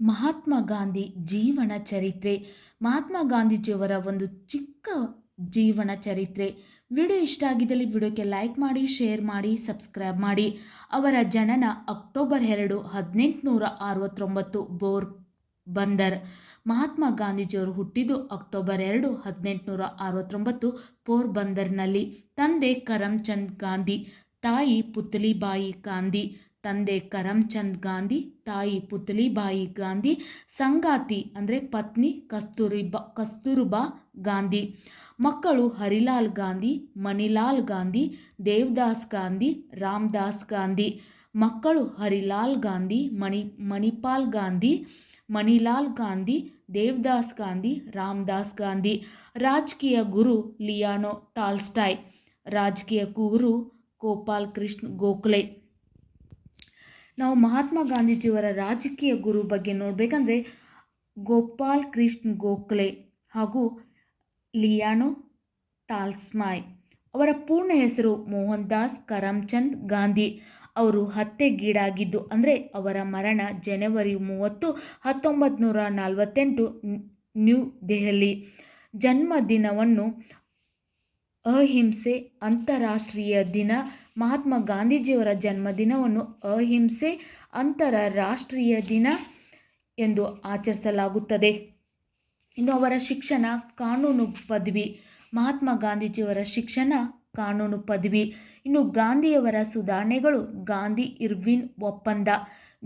ಮಹಾತ್ಮ ಗಾಂಧಿ ಜೀವನ ಚರಿತ್ರೆ. ಮಹಾತ್ಮ ಗಾಂಧೀಜಿಯವರ ಒಂದು ಚಿಕ್ಕ ಜೀವನ ಚರಿತ್ರೆ. ವಿಡಿಯೋ ಇಷ್ಟ ಆಗಿದ್ದಲ್ಲಿ ವಿಡಿಯೋಕ್ಕೆ ಲೈಕ್ ಮಾಡಿ, ಶೇರ್ ಮಾಡಿ, ಸಬ್ಸ್ಕ್ರೈಬ್ ಮಾಡಿ. ಅವರ ಜನನ ಅಕ್ಟೋಬರ್ ಎರಡು, ಹದಿನೆಂಟುನೂರ ಅರವತ್ತೊಂಬತ್ತು ಬೋರ್ ಬಂದರ್. ಮಹಾತ್ಮ ಗಾಂಧೀಜಿಯವರು ಹುಟ್ಟಿದ್ದು ಅಕ್ಟೋಬರ್ ಎರಡು, ಹದಿನೆಂಟುನೂರ ಅರವತ್ತೊಂಬತ್ತು ಪೋರ್ಬಂದರ್ನಲ್ಲಿ ತಂದೆ ಕರಮ್ಚಂದ್ ಗಾಂಧಿ, ತಾಯಿ ಪುತ್ಲಿಬಾಯಿ ಗಾಂಧಿ ತಂದೆ ಕರಮ್ಚಂದ್ ಗಾಂಧಿ, ತಾಯಿ ಪುತ್ಲಿಬಾಯಿ ಗಾಂಧಿ, ಸಂಗಾತಿ ಅಂದರೆ ಪತ್ನಿ ಕಸ್ತೂರಿಬಾ, ಕಸ್ತೂರ್ಬಾ ಗಾಂಧಿ, ಮಕ್ಕಳು ಹರಿಲಾಲ್ ಗಾಂಧಿ, ಮಣಿಲಾಲ್ ಗಾಂಧಿ, ದೇವದಾಸ್ ಗಾಂಧಿ, ರಾಮದಾಸ್ ಗಾಂಧಿ, ಮಕ್ಕಳು ಹರಿಲಾಲ್ ಗಾಂಧಿ, ಮಣಿ, ಮಣಿಪಾಲ್ ಗಾಂಧಿ, ಮಣಿಲಾಲ್ ಗಾಂಧಿ, ದೇವದಾಸ್ ಗಾಂಧಿ, ರಾಮದಾಸ್ ಗಾಂಧಿ, ರಾಜಕೀಯ ಗುರು ಲಿಯಾನೋ ಟಾಲ್ಸ್ಟಾಯ್, ರಾಜಕೀಯ ಗುರು ಗೋಪಾಲ್ ಕೃಷ್ಣ ಗೋಖಲೆ. ನಾವು ಮಹಾತ್ಮ ಗಾಂಧೀಜಿಯವರ ರಾಜಕೀಯ ಗುರು ಬಗ್ಗೆ ನೋಡಬೇಕಂದ್ರೆ ಗೋಪಾಲ್ ಕೃಷ್ಣ ಗೋಖಲೆ ಹಾಗೂ ಲಿಯಾನೋ ಟಾಲ್ಸ್ಮಾಯ್. ಅವರ ಪೂರ್ಣ ಹೆಸರು ಮೋಹನ್ ದಾಸ್ ಕರಮ್ಚಂದ್ ಗಾಂಧಿ. ಅವರು ಹತ್ಯೆಗೀಡಾಗಿದ್ದು ಅಂದರೆ ಅವರ ಮರಣ ಜನವರಿ ಮೂವತ್ತು ಹತ್ತೊಂಬತ್ತು ನೂರ ನಲವತ್ತೆಂಟು ನ್ಯೂ ದೆಹಲಿ. ಜನ್ಮದಿನವನ್ನು ಅಹಿಂಸೆ ಅಂತಾರಾಷ್ಟ್ರೀಯ ದಿನ. ಮಹಾತ್ಮ ಗಾಂಧೀಜಿಯವರ ಜನ್ಮದಿನವನ್ನು ಅಹಿಂಸೆ ಅಂತರರಾಷ್ಟ್ರೀಯ ದಿನ ಎಂದು ಆಚರಿಸಲಾಗುತ್ತದೆ. ಇನ್ನು ಅವರ ಶಿಕ್ಷಣ ಕಾನೂನು ಪದವಿ. ಮಹಾತ್ಮ ಗಾಂಧೀಜಿಯವರ ಶಿಕ್ಷಣ ಕಾನೂನು ಪದವಿ. ಇನ್ನು ಗಾಂಧಿಯವರ ಸುಧಾರಣೆಗಳು ಗಾಂಧಿ ಇರ್ವಿನ್ ಒಪ್ಪಂದ.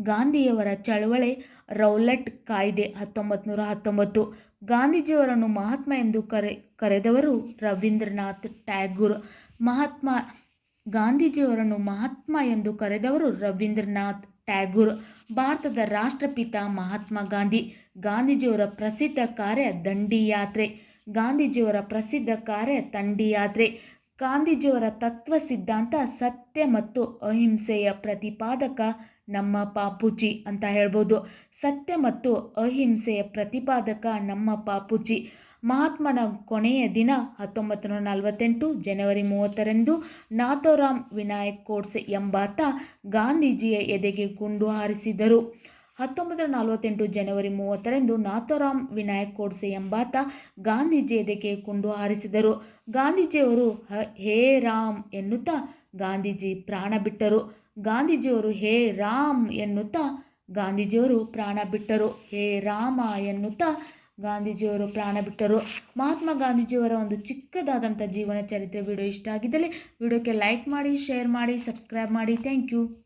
ಗಾಂಧಿಯವರ ಚಳವಳಿ ರೌಲೆಟ್ ಕಾಯ್ದೆ ಹತ್ತೊಂಬತ್ತು ನೂರ ಹತ್ತೊಂಬತ್ತು. ಗಾಂಧೀಜಿಯವರನ್ನು ಮಹಾತ್ಮ ಎಂದು ಕರೆ, ಕರೆದವರು ರವೀಂದ್ರನಾಥ್ ಟ್ಯಾಗೂರ್. ಮಹಾತ್ಮ ಗಾಂಧೀಜಿಯವರನ್ನು ಮಹಾತ್ಮ ಎಂದು ಕರೆದವರು ರವೀಂದ್ರನಾಥ್ ಟ್ಯಾಗೂರ್. ಭಾರತದ ರಾಷ್ಟ್ರಪಿತ ಮಹಾತ್ಮ ಗಾಂಧಿ, ಗಾಂಧೀಜಿಯವರ ಪ್ರಸಿದ್ಧ ಕಾರ್ಯ ದಂಡಿ ಯಾತ್ರೆ, ಗಾಂಧೀಜಿಯವರ ಪ್ರಸಿದ್ಧ ಕಾರ್ಯ ದಂಡಿ ಯಾತ್ರೆ ಗಾಂಧೀಜಿಯವರ ತತ್ವ ಸಿದ್ಧಾಂತ ಸತ್ಯ ಮತ್ತು ಅಹಿಂಸೆಯ ಪ್ರತಿಪಾದಕ ನಮ್ಮ ಪಾಪುಜಿ ಅಂತ ಹೇಳ್ಬೋದು. ಸತ್ಯ ಮತ್ತು ಅಹಿಂಸೆಯ ಪ್ರತಿಪಾದಕ ನಮ್ಮ ಪಾಪುಜಿ. ಮಹಾತ್ಮನ ಕೊನೆಯ ದಿನ ಹತ್ತೊಂಬತ್ತು ನೂರ ನಲವತ್ತೆಂಟು ಜನವರಿ ಮೂವತ್ತರಂದು ನಾಥೋರಾಮ್ ವಿನಾಯಕ್ ಕೋಡ್ಸೆ ಎಂಬಾತ ಗಾಂಧೀಜಿಯ ಎದೆಗೆ ಗುಂಡು ಹಾರಿಸಿದರು. ಹತ್ತೊಂಬತ್ತು ನಲವತ್ತೆಂಟು ಜನವರಿ ಮೂವತ್ತರಂದು ನಾಥೋರಾಮ್ ವಿನಾಯಕ್ ಕೋಡ್ಸೆ ಎಂಬಾತ ಗಾಂಧೀಜಿ ಎದೆಗೆ ಕುಂಡು ಹಾರಿಸಿದರು. ಗಾಂಧೀಜಿಯವರು ಹೇ ರಾಮ್ ಎನ್ನುತ್ತಾ ಗಾಂಧೀಜಿ ಪ್ರಾಣ ಬಿಟ್ಟರು. ಗಾಂಧೀಜಿಯವರು ಹೇ ರಾಮ್ ಎನ್ನುತ್ತಾ ಗಾಂಧೀಜಿಯವರು ಪ್ರಾಣ ಬಿಟ್ಟರು. ಹೇ ರಾಮ ಎನ್ನುತ್ತಾ ಗಾಂಧೀಜಿಯವರು ಪ್ರಾಣ ಬಿಟ್ಟರು. ಮಹಾತ್ಮ ಗಾಂಧೀಜಿಯವರ ಒಂದು ಚಿಕ್ಕದಾದಂಥ ಜೀವನ ಚರಿತ್ರೆ ವಿಡಿಯೋ ಇಷ್ಟ ಆಗಿದ್ದಲ್ಲಿ ವಿಡಿಯೋಕ್ಕೆ ಲೈಕ್ ಮಾಡಿ, ಶೇರ್ ಮಾಡಿ, ಸಬ್ಸ್ಕ್ರೈಬ್ ಮಾಡಿ. Thank you.